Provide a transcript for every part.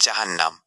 জাহান্নাম।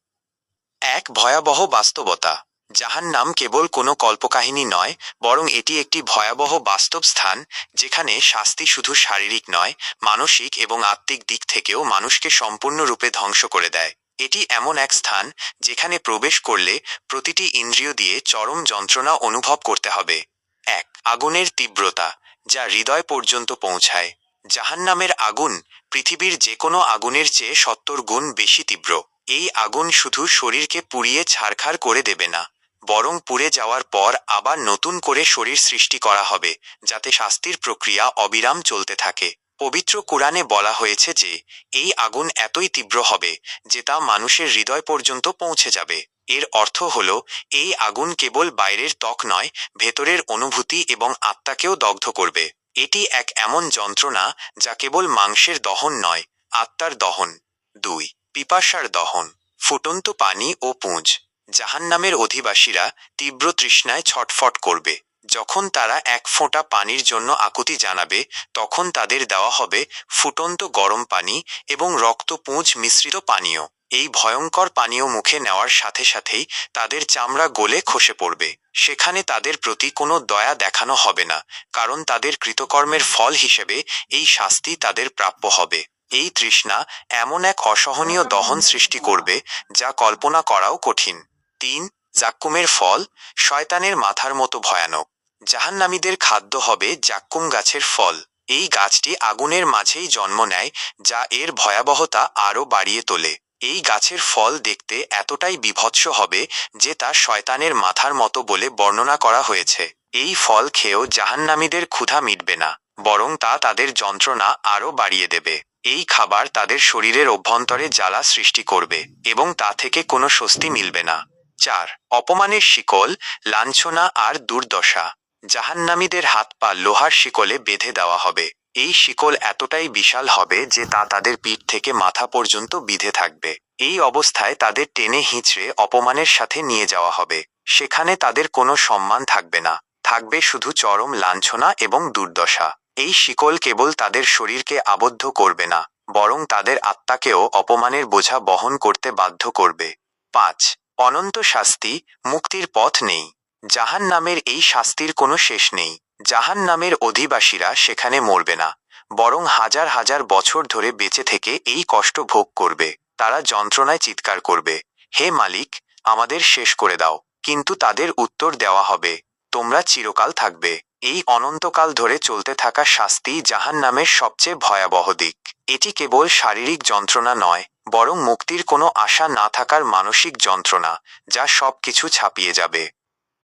এক ভয়াবহ বাস্তবতা। জাহান্নাম কেবল কোনো কল্পকাহিনী নয়, বরং এটি একটি ভয়াবহ বাস্তব স্থান, যেখানে শাস্তি শুধু শারীরিক নয়, মানসিক এবং আত্মিক দিক থেকেও মানুষকে সম্পূর্ণরূপে ধ্বংস করে দেয়। এটি এমন এক স্থান, যেখানে প্রবেশ করলে প্রতিটি ইন্দ্রিয় দিয়ে চরম যন্ত্রণা অনুভব করতে হবে। এক, আগুনের তীব্রতা, যা হৃদয় পর্যন্ত পৌঁছায়। জাহান্নামের আগুন পৃথিবীর যে কোনো আগুনের চেয়ে সত্তর গুণ বেশি তীব্র। এই আগুন শুধু শরীরকে পুড়িয়ে ছারখার করে দেবে না, বরং পুড়ে যাওয়ার পর আবার নতুন করে শরীর সৃষ্টি করা হবে, যাতে শাস্তির প্রক্রিয়া অবিরাম চলতে থাকে। পবিত্র কোরআনে বলা হয়েছে যে, এই আগুন এতই তীব্র হবে যে তা মানুষের হৃদয় পর্যন্ত পৌঁছে যাবে। এর অর্থ হল, এই আগুন কেবল বাইরের ত্বক নয়, ভেতরের অনুভূতি এবং আত্মাকেও দগ্ধ করবে। এটি এক এমন যন্ত্রণা যা কেবল মাংসের দহন নয়, আত্মার দহন। দুই পিপাসার দহন, ফুটন্ত পানি ও পুঁজ, জাহান্নামের অধিবাসীরা তীব্র তৃষ্ণায় ছটফট করবে। যখন তারা এক ফোঁটা পানির জন্য আকুতি জানাবে, তখন তাদের দেওয়া হবে ফুটন্ত গরম পানি এবং রক্ত পুঁজ মিশ্রিত পানীয়। এই ভয়ঙ্কর পানীয় মুখে নেওয়ার সাথে সাথেই তাদের চামড়া গলে খসে পড়বে। সেখানে তাদের প্রতি কোনো দয়া দেখানো হবে না, কারণ তাদের কৃতকর্মের ফল হিসেবে এই শাস্তি তাদের প্রাপ্য হবে। এই তৃষ্ণা এমন এক অসহনীয় দহন সৃষ্টি করবে যা কল্পনা করাও কঠিন। তিন, জাক্কুমের ফল শয়তানের মাথার মতো ভয়ানক। জাহান্নামীদের খাদ্য হবে জাক্কুম গাছের ফল। এই গাছটি আগুনের মাঝেই জন্ম নেয়, যা এর ভয়াবহতা আরও বাড়িয়ে তোলে। এই গাছের ফল দেখতে এতটাই বিভৎস হবে যে তা শয়তানের মাথার মতো বলে বর্ণনা করা হয়েছে। এই ফল খেয়েও জাহান্নামীদের ক্ষুধা মিটবে না, বরং তা তাদের যন্ত্রণা আরও বাড়িয়ে দেবে। এই খাবার তাদের শরীরের অভ্যন্তরে জ্বালা সৃষ্টি করবে এবং তা থেকে কোনো স্বস্তি মিলবে না। চার, অপমানের শিকল, লাঞ্ছনা আর দুর্দশা। জাহান্নামীদের হাত পা লোহার শিকলে বেঁধে দেওয়া হবে। এই শিকল এতটাই বিশাল হবে যে তা তাদের পিঠ থেকে মাথা পর্যন্ত বিধে থাকবে। এই অবস্থায় তাদের টেনে হিঁচড়ে অপমানের সাথে নিয়ে যাওয়া হবে। সেখানে তাদের কোনো সম্মান থাকবে না। থাকবে শুধু চরম লাঞ্ছনা এবং দুর্দশা। এই শিকল কেবল তাদের শরীরকে আবদ্ধ করবে না, বরং তাদের আত্মাকেও অপমানের বোঝা বহন করতে বাধ্য করবে। পাঁচ, অনন্ত শাস্তি, মুক্তির পথ নেই। জাহান নামের এই শাস্তির কোনো শেষ নেই। জাহান নামের অধিবাসীরা সেখানে মরবে না, বরং হাজার হাজার বছর ধরে বেঁচে থেকে এই কষ্ট ভোগ করবে। তারা যন্ত্রণায় চিৎকার করবে, হে মালিক, আমাদের শেষ করে দাও, কিন্তু তাদের উত্তর দেওয়া হবে, তোমরা চিরকাল থাকবে। এই অনন্তকাল ধরে চলতে থাকা শাস্তি জাহান নামের সবচেয়ে ভয়াবহ দিক। এটি কেবল শারীরিক যন্ত্রণা নয়, বরং মুক্তির কোনো আশা না থাকার মানসিক যন্ত্রণা, যা সব কিছু ছাপিয়ে যাবে।